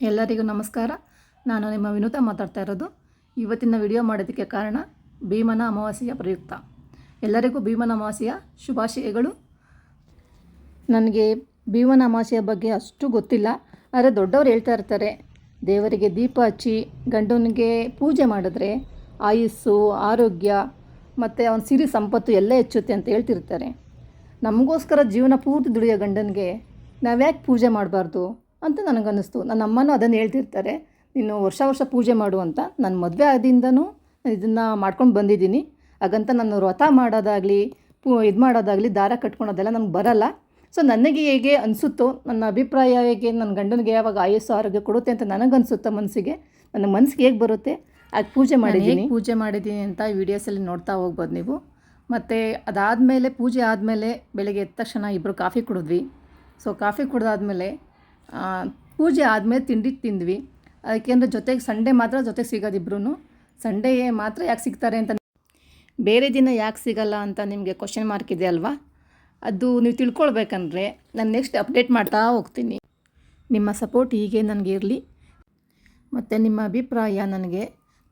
ಎಲ್ಲರಿಗೂ ನಮಸ್ಕಾರ. ನಾನು ನಿಮ್ಮ ವಿನೂತ ಮಾತಾಡ್ತಾ ಇರೋದು. ಇವತ್ತಿನ ವಿಡಿಯೋ ಮಾಡೋದಕ್ಕೆ ಕಾರಣ ಭೀಮನ ಅಮಾವಾಸ್ಯೆಯ ಪ್ರಯುಕ್ತ. ಎಲ್ಲರಿಗೂ ಭೀಮನ ಅಮಾವಾಸ್ಯೆಯ ಶುಭಾಶಯಗಳು. ನನಗೆ ಭೀಮನ ಅಮಾವಾಸ್ಯೆಯ ಬಗ್ಗೆ ಅಷ್ಟು ಗೊತ್ತಿಲ್ಲ. ಆದರೆ ದೊಡ್ಡವರು ಹೇಳ್ತಾ ಇರ್ತಾರೆ, ದೇವರಿಗೆ ದೀಪ ಹಚ್ಚಿ ಗಂಡನಿಗೆ ಪೂಜೆ ಮಾಡಿದ್ರೆ ಆಯುಸ್ಸು, ಆರೋಗ್ಯ ಮತ್ತು ಅವನ ಸಿರಿ ಸಂಪತ್ತು ಎಲ್ಲ ಹೆಚ್ಚುತ್ತೆ ಅಂತ ಹೇಳ್ತಿರ್ತಾರೆ. ನಮಗೋಸ್ಕರ ಜೀವನ ಪೂರ್ತಿ ದುಡಿಯೋ ಗಂಡನಿಗೆ ನಾವ್ಯಾಕೆ ಪೂಜೆ ಮಾಡಬಾರ್ದು? ಅಂತ ನನಗನ್ನಿಸ್ತು. ನನ್ನ ಅಮ್ಮನೂ ಅದನ್ನು ಹೇಳ್ತಿರ್ತಾರೆ. ನೀನು ವರ್ಷ ವರ್ಷ ಪೂಜೆ ಮಾಡು ಅಂತ. ನನ್ನ ಮದುವೆ ಆದಿಂದನೂ ಇದನ್ನು ಮಾಡ್ಕೊಂಡು ಬಂದಿದ್ದೀನಿ. ಹಾಗಂತ ನಾನು ವ್ರತ ಮಾಡೋದಾಗಲಿ ಪೂ ಇದು ಮಾಡೋದಾಗಲಿ ದಾರ ಕಟ್ಕೊಳೋದೆಲ್ಲ ನನಗೆ ಬರಲ್ಲ. ಸೊ ನನಗೆ ಹೇಗೆ ಅನಿಸುತ್ತೋ ನನ್ನ ಅಭಿಪ್ರಾಯ ಹೇಗೆ ನನ್ನ ಗಂಡನಿಗೆ ಯಾವಾಗ ಆಯಸ್ಸು ಆರೋಗ್ಯ ಕೊಡುತ್ತೆ ಅಂತ ನನಗನ್ಸುತ್ತೆ ಮನಸ್ಸಿಗೆ ನನ್ನ ಮನಸ್ಸಿಗೆ ಹೇಗೆ ಬರುತ್ತೆ? ಅದು ಪೂಜೆ ಮಾಡಿದ್ದೀನಿ. ಪೂಜೆ ಮಾಡಿದ್ದೀನಿ ಅಂತ ವೀಡಿಯೋಸಲ್ಲಿ ನೋಡ್ತಾ ಹೋಗ್ಬೋದು ನೀವು. ಮತ್ತು ಅದಾದಮೇಲೆ ಪೂಜೆ ಆದಮೇಲೆ ಬೆಳಗ್ಗೆ ಎದ್ದ ತಕ್ಷಣ ಇಬ್ಬರು ಕಾಫಿ ಕುಡಿದ್ವಿ. ಸೊ ಕಾಫಿ ಕುಡ್ದಾದ್ಮೇಲೆ ಪೂಜೆ ಆದಮೇಲೆ ತಿಂಡಿ ತಿಂದ್ವಿ. ಅದಕ್ಕೆಂದ್ರೆ ಜೊತೆಗೆ ಸಂಡೇ ಮಾತ್ರ ಜೊತೆಗೆ ಸಿಗೋದು ಇಬ್ರು ಸಂಡೇ ಮಾತ್ರ ಯಾಕೆ ಸಿಗ್ತಾರೆ ಅಂತ ಬೇರೆ ದಿನ ಯಾಕೆ ಸಿಗಲ್ಲ ಅಂತ ನಿಮಗೆ ಕ್ವಶನ್ ಮಾರ್ಕ್ ಇದೆ ಅಲ್ವಾ? ಅದು ನೀವು ತಿಳ್ಕೊಳ್ಬೇಕಂದ್ರೆ ನಾನು ನೆಕ್ಸ್ಟ್ ಅಪ್ಡೇಟ್ ಮಾಡ್ತಾ ಹೋಗ್ತೀನಿ. ನಿಮ್ಮ ಸಪೋರ್ಟ್ ಹೀಗೆ ನನಗೆ ಇರಲಿ. ಮತ್ತು ನಿಮ್ಮ ಅಭಿಪ್ರಾಯ ನನಗೆ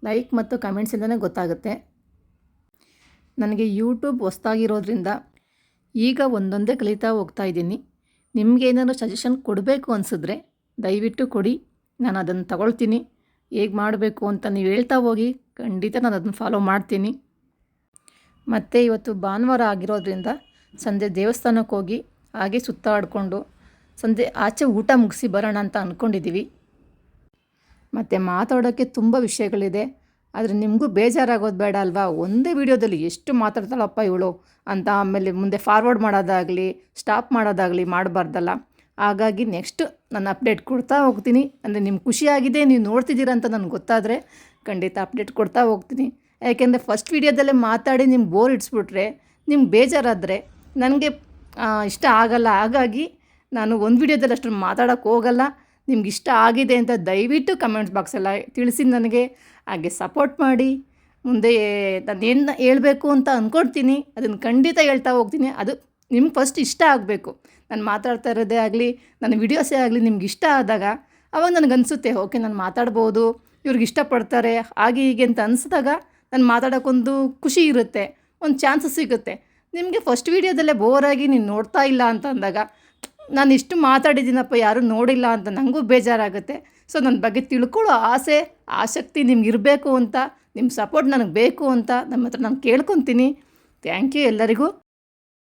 ಲೈಕ್ ಮತ್ತು ಕಮೆಂಟ್ಸಿಂದನೇ ಗೊತ್ತಾಗುತ್ತೆ. ನನಗೆ ಯೂಟ್ಯೂಬ್ ಹೊಸ್ದಾಗಿರೋದ್ರಿಂದ ಈಗ ಒಂದೊಂದೇ ಕಲಿತಾ ಹೋಗ್ತಾ ಇದ್ದೀನಿ. ನಿಮಗೆ ಏನಾದರೂ ಸಜೆಷನ್ ಕೊಡಬೇಕು ಅನಿಸಿದ್ರೆ ದಯವಿಟ್ಟು ಕೊಡಿ. ನಾನು ಅದನ್ನು ತಗೊಳ್ತೀನಿ. ಹೇಗೆ ಮಾಡಬೇಕು ಅಂತ ನೀವು ಹೇಳ್ತಾ ಹೋಗಿ ಖಂಡಿತ ನಾನು ಅದನ್ನು ಫಾಲೋ ಮಾಡ್ತೀನಿ. ಮತ್ತು ಇವತ್ತು ಭಾನುವಾರ ಆಗಿರೋದ್ರಿಂದ ಸಂಜೆ ದೇವಸ್ಥಾನಕ್ಕೆ ಹೋಗಿ ಹಾಗೆ ಸುತ್ತಾಡಿಕೊಂಡು ಸಂಜೆ ಆಚೆ ಊಟ ಮುಗಿಸಿ ಬರೋಣ ಅಂತ ಅಂದ್ಕೊಂಡಿದ್ದೀವಿ ಮತ್ತು ಮಾತಾಡೋಕ್ಕೆ ತುಂಬ ವಿಷಯಗಳಿದೆ. ಆದರೆ ನಿಮಗೂ ಬೇಜಾರಾಗೋದು ಬೇಡ ಅಲ್ವಾ? ಒಂದೇ ವಿಡಿಯೋದಲ್ಲಿ ಎಷ್ಟು ಮಾತಾಡ್ತಾಳಪ್ಪ ಇವಳು? ಅಂತ ಆಮೇಲೆ ಮುಂದೆ ಫಾರ್ವರ್ಡ್ ಮಾಡೋದಾಗಲಿ ಸ್ಟಾಪ್ ಮಾಡೋದಾಗಲಿ ಮಾಡಬಾರ್ದಲ್ಲ. ಹಾಗಾಗಿ ನೆಕ್ಸ್ಟ್ ನಾನು ಅಪ್ಡೇಟ್ ಕೊಡ್ತಾ ಹೋಗ್ತೀನಿ. ಅಂದರೆ ನಿಮ್ಗೆ ಖುಷಿಯಾಗಿದೆ, ನೀವು ನೋಡ್ತಿದ್ದೀರ ಅಂತ ನನಗೆ ಗೊತ್ತಾದರೆ ಖಂಡಿತ ಅಪ್ಡೇಟ್ ಕೊಡ್ತಾ ಹೋಗ್ತೀನಿ. ಯಾಕೆಂದರೆ ಫಸ್ಟ್ ವೀಡಿಯೋದಲ್ಲೇ ಮಾತಾಡಿ ನಿಮ್ಗೆ ಬೋರ್ ಇಡ್ಸ್ಬಿಟ್ರೆ ನಿಮ್ಗೆ ಬೇಜಾರಾದರೆ ನನಗೆ ಇಷ್ಟ ಆಗಲ್ಲ. ಹಾಗಾಗಿ ನಾನು ಒಂದು ವೀಡಿಯೋದಲ್ಲಿ ಅಷ್ಟೊಂದು ಮಾತಾಡೋಕ್ಕೆ ಹೋಗಲ್ಲ. ನಿಮ್ಗೆ ಇಷ್ಟ ಆಗಿದೆ ಅಂತ ದಯವಿಟ್ಟು ಕಮೆಂಟ್ಸ್ ಬಾಕ್ಸಲ್ಲ ತಿಳಿಸಿ ನನಗೆ. ಹಾಗೆ ಸಪೋರ್ಟ್ ಮಾಡಿ. ಮುಂದೆ ನಾನು ಏನು ಹೇಳಬೇಕು ಅಂತ ಅಂದ್ಕೊಡ್ತೀನಿ ಅದನ್ನು ಖಂಡಿತ ಹೇಳ್ತಾ ಹೋಗ್ತೀನಿ. ಅದು ನಿಮ್ಗೆ ಫಸ್ಟ್ ಇಷ್ಟ ಆಗಬೇಕು. ನಾನು ಮಾತಾಡ್ತಾ ಇರೋದೇ ಆಗಲಿ, ನನ್ನ ವಿಡಿಯೋಸೇ ಆಗಲಿ ನಿಮ್ಗೆ ಇಷ್ಟ ಆದಾಗ ಅವಾಗ ನನಗನ್ಸುತ್ತೆ ಓಕೆ, ನಾನು ಮಾತಾಡ್ಬೋದು. ಇವ್ರಿಗೆ ಇಷ್ಟಪಡ್ತಾರೆ. ಹಾಗೆ ಹೀಗೆ ಅಂತ ಅನಿಸಿದಾಗ ನಾನು ಮಾತಾಡೋಕ್ಕೊಂದು ಖುಷಿ ಇರುತ್ತೆ. ಒಂದು ಚಾನ್ಸಸ್ ಸಿಗುತ್ತೆ. ನಿಮಗೆ ಫಸ್ಟ್ ವೀಡಿಯೋದಲ್ಲೇ ಬೋರಾಗಿ ನೀನು ನೋಡ್ತಾ ಇಲ್ಲ ಅಂತ ಅಂದಾಗ ನಾನು ಇಷ್ಟು ಮಾತಾಡಿದ್ದೀನಪ್ಪ, ಯಾರೂ ನೋಡಿಲ್ಲ ಅಂತ ನನಗೂ ಬೇಜಾರಾಗುತ್ತೆ. ಸೊ, ನನ್ನ ಬಗ್ಗೆ ತಿಳ್ಕೊಳ್ಳೋ ಆಸೆ, ಆಸಕ್ತಿ ನಿಮ್ಗೆ ಇರಬೇಕು ಅಂತ, ನಿಮ್ಮ ಸಪೋರ್ಟ್ ನನಗೆ ಬೇಕು ಅಂತ ನಮ್ಮ ಹತ್ರ ನಾನು ಕೇಳ್ಕೊತೀನಿ. ಥ್ಯಾಂಕ್ ಯು ಎಲ್ಲರಿಗೂ.